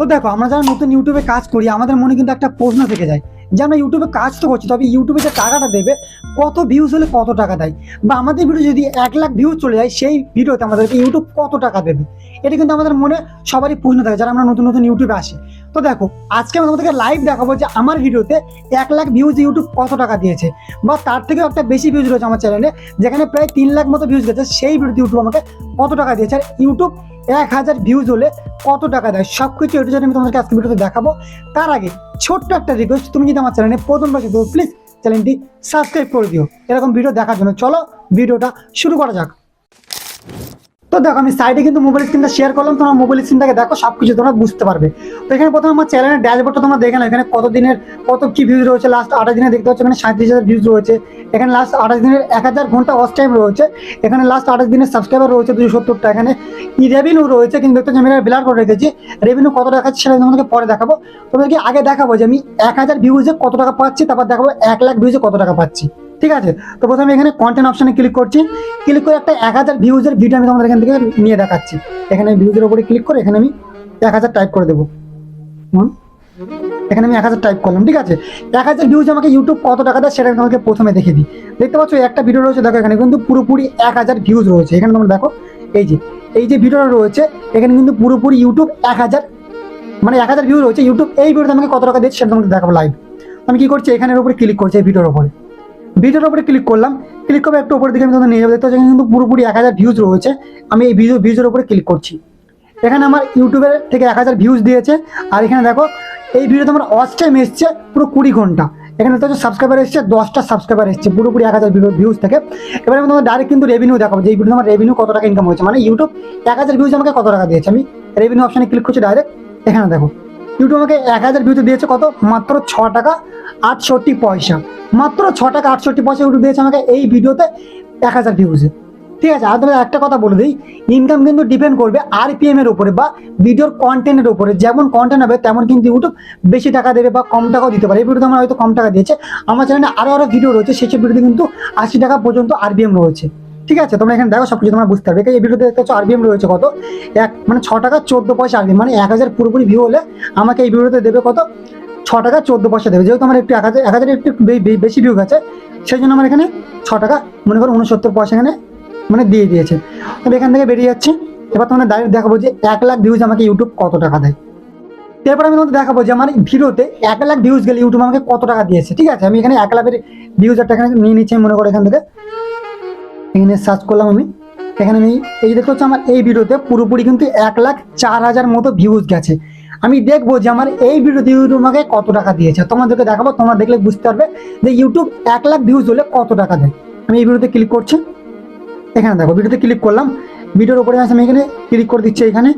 তো দেখো, আমরা যারা নতুন ইউটিউবে কাজ করি, আমাদের মনে কিন্তু একটা প্রশ্ন থেকে যায় যে আমরা ইউটিউবে কাজ তো করছি, তবে ইউটিউবে যে টাকাটা দেবে, কত ভিউজ হলে কত টাকা দেয়? বা আমাদের ভিডিও যদি এক লাখ ভিউজ চলে যায়, সেই ভিডিওতে আমাদেরকে ইউটিউব কত টাকা দেবে? এটা কিন্তু আমাদের মনে সবারই প্রশ্ন থাকে, যারা আমরা নতুন নতুন ইউটিউবে আসি। তো দেখো, আজকে আমি তোমাদেরকে লাইভ দেখাবো যে আমার ভিডিওতে এক লাখ ভিউজ ইউটিউব কত টাকা দিয়েছে। বা তার থেকেও একটা বেশি ভিউজ রয়েছে আমার চ্যানেলে যেখানে প্রায় তিন লাখ মতো ভিউজ গেছে, সেই ভিডিওতে ইউটিউব আমাকে কত টাকা দিয়েছে? আর ইউটিউব এক হাজার ভিউজ হলে কত টাকা দেয়? সব কিছু এটু আমি তোমাদেরকে আজকে ভিডিওতে দেখাবো। তার আগে ছোট্ট একটা রিকোয়েস্ট তুমি যদি আমার চ্যানেলে প্রথমবার শুধু প্লিজ চ্যানেলটি সাবস্ক্রাইব করে দিও। এরকম ভিডিও দেখার জন্য চলো ভিডিওটা শুরু করা যাক। তো দেখো, আমি সাইডে কিন্তু মোবাইল স্ক্রিনটা শেয়ার করলাম, তোমার মোবাইল স্ক্রিনটাকে দেখো সব কিছু তোমরা বুঝতে পারবে। তো এখানে প্রথমে আমার চ্যানেলের ড্যাশবোর্ডটা তোমরা দেখে নাও, এখানে কত দিনের, কত কি ভিউজ রয়েছে লাস্ট আঠাশ দিনে দেখতে পাচ্ছ, এখানে সাঁত্রিশ হাজার ভিউজ রয়েছে। এখানে লাস্ট আঠাশ দিনের এক হাজার ঘণ্টা ওয়াচ টাইম রয়েছে। এখানে লাস্ট আঠাশ দিনের সাবস্ক্রাইবার রয়েছে দুশো সত্তরটা। এখানে ই রেভিনিউ রয়েছে, কিন্তু দেখতে আমি ব্লার করে রেখেছি। রেভিনিউ কত টাকা সেটা তোমাদেরকে পরে দেখাবো। তোমাদেরকে আগে দেখাবো যে আমি এক হাজার ভিউজে কত টাকা পাচ্ছি, তারপর দেখাবো এক লাখ ভিউজে কত টাকা পাচ্ছি। ঠিক আছে? তো প্রথমে এখানে কন্টেন্ট অপশনে ক্লিক করছি। ক্লিক করে একটা এক হাজার ভিউজের ভিডিও আমি তোমাদের এখান থেকে নিয়ে দেখাচ্ছি। এখানে ভিউজের উপরে ক্লিক করে এখানে আমি এক হাজার টাইপ করে দেবো। এখানে আমি এক হাজার টাইপ করলাম, ঠিক আছে? এক হাজার ভিউজ আমাকে ইউটিউব কত টাকা দেয় সেটা তোমাকে প্রথমে দেখে দিই। দেখতে পাচ্ছ একটা ভিডিও রয়েছে, দেখো, এখানে কিন্তু পুরোপুরি এক হাজার ভিউজ রয়েছে। এখানে তোমরা দেখো, এই যে এই যে ভিডিওটা রয়েছে, এখানে কিন্তু পুরোপুরি ইউটিউব এক হাজার মানে এক হাজার ভিউ রয়েছে। ইউটিউব এই ভিডিওতে আমাকে কত টাকা দিচ্ছে সেটা তোমাকে দেখাবো লাইভ আমি কি করছি, এখানের উপরে ক্লিক করছি এই ভিডিওর উপরে। ভিডিওর উপরে ক্লিক করলাম ক্লিক করে একটু উপরের দিকে আমি তোমাদের নিয়ে যাব। দেখতে পাচ্ছ কিন্তু পুরোপুরি এক হাজার ভিউজ রয়েছে। আমি এই ভিডিও ভিউজের উপরে ক্লিক করছি। এখানে আমার ইউটিউবের থেকে এক হাজার ভিউজ দিয়েছে। আর এখানে দেখো, এই ভিডিওতে আমার ওয়াচ টাইম এসছে পুরো কুড়ি ঘণ্টা। এখানে দেখতে সাবস্ক্রাইবার এসছে, দশটা সাবস্ক্রাইবার এসছে, পুরোপুরি এক হাজার ভিউজ থেকে। এবার আমি তোমার ডাইরেক্ট কিন্তু রেভিনিউ দেখাবো, যে এই ভিডিও আমার রেভিনিউ কত টাকা ইনকাম হয়েছে। মানে ইউটিউব এক হাজার ভিউজ আমাকে কত টাকা দিয়েছে? আমি রেভিনিউ অপশানে ক্লিক করছি ডাইরেক্ট এখানে দেখো ইউটিউব আমাকে এক হাজার ভিউতে দিয়েছে কত? মাত্র ছ টাকা আটষট্টি পয়সা। মাত্র ছ টাকা আটষট্টি পয়সা ইউটিউব দিয়েছে আমাকে এই ভিডিওতে এক হাজার ভিউজে ঠিক আছে আর একটা কথা বলে দিই। ইনকাম কিন্তু ডিপেন্ড করবে আর আরপিএম এর উপরে বা ভিডিওর কন্টেন্টের উপরে। যেমন কন্টেন্ট হবে, তেমন কিন্তু ইউটিউব বেশি টাকা দেবে বা কম টাকাও দিতে পারে। এই ভিডিওতে আমার হয়তো কম টাকা দিয়েছে। আমার চ্যানেলে আরও আরও ভিডিও রয়েছে, সেই সব ভিডিওতে কিন্তু আশি টাকা পর্যন্ত আরবিএম রয়েছে। ঠিক আছে, তোমরা এখানে দেখো সব কিছু তোমরা বুঝতে পারবে। এই ভিডিওতে দেখতে পাচ্ছ আরবিএম রয়েছে কত? এক মানে ছ টাকা চোদ্দ পয়সা আরবিএম মানে এক হাজার পুরোপুরি ভিউ হলে আমাকে এই ভিডিওতে দেবে কত? ছ টাকা চোদ্দ পয়সা দেবে। যেহেতু আমার একটু এক হাজার এক হাজার একটু বেশি ভিউ গেছে সেই জন্য আমার এখানে ছ টাকা, মনে করো উনসত্তর পয়সা এখানে মানে দিয়ে দিয়েছে। তবে এখান থেকে বেরিয়ে যাচ্ছে। এবার তোমাদের ডাইরেক্ট দেখাবো যে এক লাখ ভিউজ আমাকে ইউটিউব কত টাকা দেয়। এরপর আমি তোমাদের দেখাবো যে আমার ভিডিওতে এক লাখ ভিউজ গেলে ইউটিউব আমাকে কত টাকা দিয়েছে। ঠিক আছে, আমি এখানে এক লাখের ভিউজ একটা এখানে নিয়ে নিচ্ছি মনে করো এখান থেকে। এখানে সার্চ করলাম আমি। এখানে আমি, এই দেখতে হচ্ছে আমার এই ভিডিওতে পুরোপুরি কিন্তু এক লাখ চার হাজার মতো ভিউজ গেছে। আমি দেখব যে আমার এই ভিডিওতে ইউটিউব আমাকে কত টাকা দিয়েছে। তোমাদেরকে দেখাবো, তোমরা দেখলে বুঝতে পারবে যে ইউটিউব এক লাখ ভিউজ হলে কত টাকা দেয়। আমি এই ভিডিওতে ক্লিক করছি। এখানে দেখো ভিডিওতে ক্লিক করলাম। ভিডিওর উপরে আছে, আমি এখানে ক্লিক করে দিচ্ছি এখানে।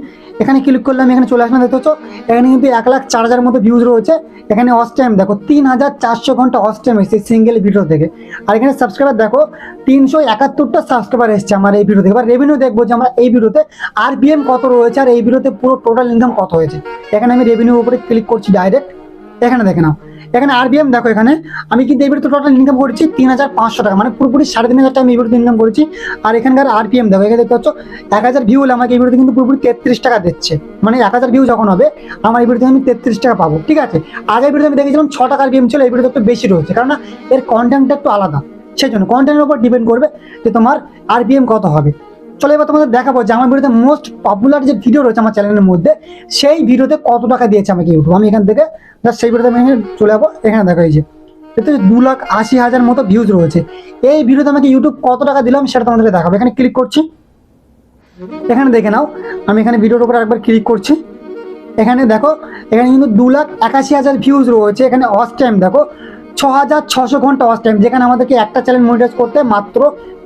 এখানে ক্লিক করলে আমি এখানে চলে আসলাম, দেখতে পাচ্ছ? এখানে কিন্তু এক লাখ চার হাজার মতো ভিউজ রয়েছে। এখানে অস টাইম দেখো, তিন হাজার চারশো ঘণ্টা অস টাইম এসেছে সিঙ্গেল ভিডিও থেকে আর এখানে সাবস্ক্রাইবার দেখো, তিনশো একাত্তরটা সাবস্ক্রাইবার এসছে আমার এই ভিডিও থেকে এবার রেভিনিউ দেখব যে আমার এই ভিডিওতে আরপিএম কত রয়েছে আর এই ভিডিওতে পুরো টোটাল ইনকাম কত হয়েছে। এখানে আমি রেভিনিউ উপরে ক্লিক করছি ডাইরেক্ট এখানে দেখে নাও। এখানে আরবিএম দেখো এখানে। আমি কিন্তু এই ভিডিওতে টোটাল ইনকাম করেছি তিন হাজার পাঁচশো টাকা মানে পুরোপুরি সাড়ে তিন হাজার টাকা আমি ইনকাম করেছি। আর এখানকার আর আরপিএম দেখো, এখানে দেখতে পাচ্ছ, এক হাজার ভিউ হলে আমাকে এই ভিডিওতে কিন্তু পুরোপুরি তেত্রিশ টাকা দিচ্ছে। মানে এক হাজার ভিউ যখন হবে, আমার এই ভিডিওতে আমি তেত্রিশ টাকা পাবো, ঠিক আছে? আগের ভিডিওতে আমি দেখেছিলাম ছ টাকার বিএম ছিল, এই ভিডিওতে একটু বেশি রয়েছে কারণ এর কন্টেন্টটা একটু আলাদা। সেই জন্য কন্টেন্টের উপর ডিপেন্ড করবে যে তোমার আরপিএম কত হবে। চলো এবার তোমাদের দেখাবো যে আমার ভিডিওতে মোস্ট পপুলার যে ভিডিও রয়েছে আমার চ্যানেলের মধ্যে, সেই ভিডিওতে কত টাকা দিয়েছে আমাকে ইউটিউব আমি এখান থেকে জাস্ট সেই ভিডিওতে আমি চলে যাব। এখানে দেখা যে, এতে দু লাখ আশি হাজার মতো ভিউজ রয়েছে। এই ভিডিওতে আমাকে ইউটিউব কত টাকা দিলাম সেটা তোমাদেরকে দেখাবো। এখানে ক্লিক করছি। এখানে দেখে নাও, আমি এখানে ভিডিওর উপর একবার ক্লিক করছি। এখানে দেখো, এখানে কিন্তু দু লাখ একাশি হাজার ভিউজ রয়েছে। এখানে অস টাইম দেখো ছ হাজার ছশো ঘণ্টা অস টাইম যেখানে আমাদেরকে একটা চ্যানেল মনিটাইজ করতে মাত্র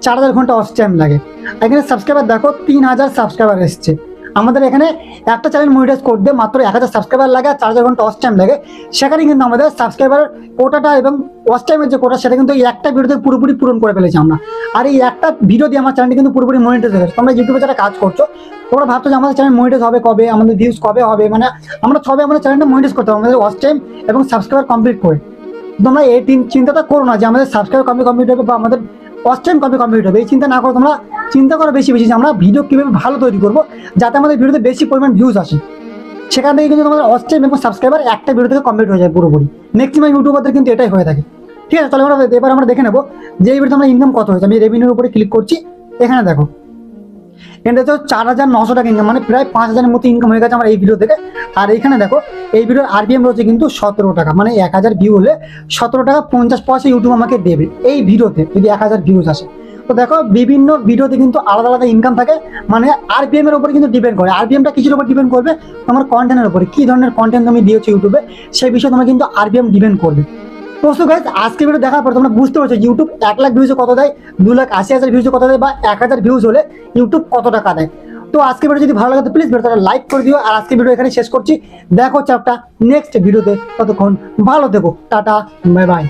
চার হাজার ঘণ্টা অস টাইম লাগে। এখানে সাবস্ক্রাইবার দেখো তিন হাজার সাবস্ক্রাইবার এসছে। আমাদের এখানে একটা চ্যানেল মনিটাইজ করতে মাত্র এক হাজার সাবস্ক্রাইবার লাগে আর চার হাজার ঘণ্টা অস টাইম লাগে। সেখানে কিন্তু আমাদের সাবস্ক্রাইবার কোটাটা এবং ওয়াচ টাইমের যে কোটা সেটা কিন্তু এই একটা ভিডিওতে পুরোপুরি পূরণ করে ফেলেছি আমরা। আর এই একটা ভিডিও দিয়ে আমার চ্যানেলটি কিন্তু পুরোপুরি মনিটাইজ হয়ে গেছে। তোমরা ইউটিউবে যারা কাজ করছ, তোমরা ভাবছ যে আমাদের চ্যানেল মনিটাইজ হবে কবে, আমাদের ভিউজ কবে হবে? মানে আমরা সবে আমাদের চ্যানেলটা মনিটাইজ করতে হবে, আমাদের ওয়াচ টাইম এবং সাবস্ক্রাইবার কমপ্লিট করে। তোমরা এই চিন্তাটা করো না যে আমাদের সাবস্ক্রাইব কমপ্লিট কমপ্লিট হবে বা আমাদের ওয়াচ টাইম কবে কমপ্লিট হবে। এই চিন্তা না করো তোমরা চিন্তা করো বেশি বেশি যে আমরা ভিডিও কীভাবে ভালো তৈরি করব, যাতে আমাদের ভিডিওতে বেশি পরিমাণ ভিউজ আসে। সেখান থেকে কিন্তু তোমাদের অস্ট্রেম এবং সাবস্ক্রাইবার একটা ভিডিও থেকে কমপ্লিট হয়ে যায় পুরোপুরি। ম্যাক্সিমাম ইউটিউবারদের কিন্তু এটাই হয়ে থাকে। ঠিক আছে, চলো আমরা এবার আমরা দেখে নেব যে এই ভিডিওতে আমরা ইনকাম কত হয়েছে। আমি রেভিনিউর উপরে ক্লিক করছি। এখানে দেখো। এটা হচ্ছে চার হাজার নশো টাকা ইনকাম মানে প্রায় পাঁচ হাজারের মতো ইনকাম হয়ে গেছে আমার এই ভিডিও থেকে। আর এখানে দেখো, এই ভিডিওর আরবিএম রয়েছে কিন্তু সতেরো টাকা মানে এক হাজার ভিউ হলে সতেরো টাকা পঞ্চাশ পয়সা ইউটিউব আমাকে দেবে এই ভিডিওতে যদি এক হাজার ভিউজ আসে। তো দেখো, বিভিন্ন ভিডিওতে কিন্তু আলাদা আলাদা ইনকাম থাকে মানে আরপিএম এর উপরে কিন্তু ডিপেন্ড করে। আর আরপিএমটা কিছুর উপর ডিপেন্ড করবে? তোমার কন্টেন্টের উপরে। কি ধরনের কন্টেন্ট তুমি দিয়েছ ইউটিউবে সেই বিষয়ে তোমার কিন্তু আরপিএম ডিপেন্ড করবে। তো গাইজ আজকে ভিডিও দেখার পর তোমরা বুঝতে পারছ ইউটিউব এক লাখ ভিউজে কত দেয়, দু লাখ আশি হাজার ভিউজে কত দেয় বা এক হাজার ভিউজ হলে ইউটিউব কত টাকা দেয়। তো আজকে ভিডিও যদি ভালো লাগে প্লিজ ভিডিওটা লাইক করে দিও। আর আজকে ভিডিও এখানে শেষ করছি। দেখো চ্যাপটা নেক্সট ভিডিওতে ততক্ষণ ভালো থেকো। Tata bye bye